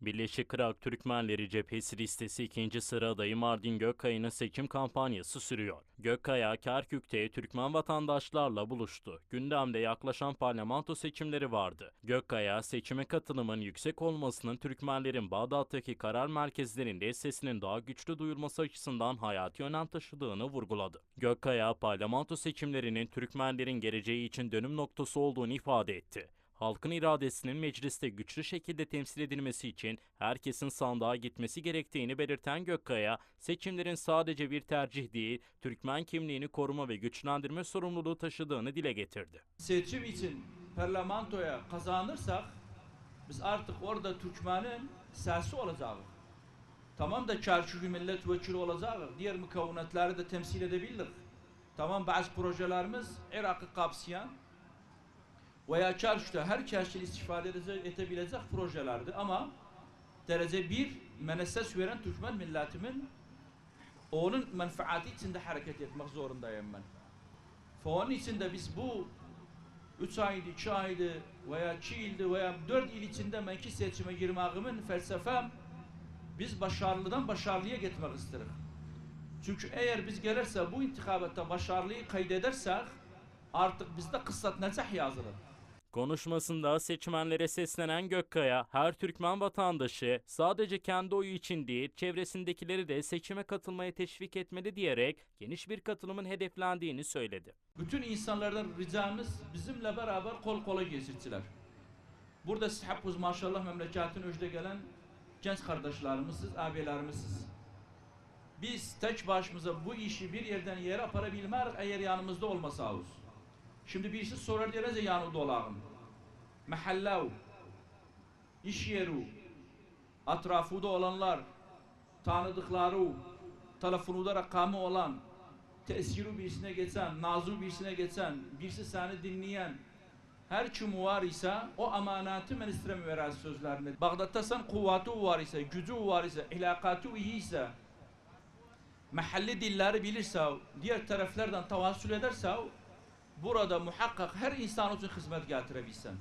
Birleşik Irak Türkmenleri Cephesi listesi ikinci sıra adayı Mardin Gökkaya'nın seçim kampanyası sürüyor. Gökkaya, Kerkük'te Türkmen vatandaşlarla buluştu. Gündemde yaklaşan parlamento seçimleri vardı. Gökkaya, seçime katılımın yüksek olmasının Türkmenlerin Bağdat'taki karar merkezlerinde sesinin daha güçlü duyulması açısından hayati önem taşıdığını vurguladı. Gökkaya, parlamento seçimlerinin Türkmenlerin geleceği için dönüm noktası olduğunu ifade etti halkın iradesinin mecliste güçlü şekilde temsil edilmesi için herkesin sandığa gitmesi gerektiğini belirten Gökkaya, seçimlerin sadece bir tercih değil, Türkmen kimliğini koruma ve güçlendirme sorumluluğu taşıdığını dile getirdi. seçim için parlamentoya kazanırsak biz artık orada Türkmen'in sesi olacağız. Tamam da Çerçükü milletvekili olacağız. Diğer mükavunetleri de temsil edebiliriz. Tamam bazı projelerimiz Irak'ı kapsayan veya Çerçük'te herkesin istifade edebilecek projelerdi ama derece bir meneses veren Türkmen milletimin onun menfaati içinde hareket etmek zorundayım ben. Onun için biz bu 3 aydı, 2 aydı veya 2 ildi veya 4 il içinde menki seçime girmeğimin felsefem biz başarılıdan başarılıya gitmek isteriz. Çünkü eğer biz gelirse bu intikabatta başarılıyı kaydedersek artık bizde kıssat necah yazılır. Konuşmasında seçmenlere seslenen Gökkaya, her Türkmen vatandaşı sadece kendi oyu için değil, çevresindekileri de seçime katılmaya teşvik etmeli diyerek geniş bir katılımın hedeflendiğini söyledi. Bütün insanlardan ricamız bizimle beraber kol kola geçirtiler. Burada siz hepiniz maşallah memleketin önde gelen genç kardeşlerimizsiz, abilerimizsiz. Biz tek başımıza bu işi bir yerden yere aparabilmek eğer yanımızda olmasayız. Şimdi birisi sorar derece yanında olalım. Mahallav, iş yeri, etrafında olanlar, tanıdıkları, telefonunda rakamı olan, tesiri birisine geçen, nazı birisine geçen, birisi seni dinleyen, her kim var ise o amanatı ben isterim verer sözlerini. Bağdat'ta sen kuvveti var ise, gücü var ise, ilakatı iyi ise, mahalli dilleri bilirse, diğer taraflardan tavassül ederse, burada muhakkak her insan için hizmet getirebilsin.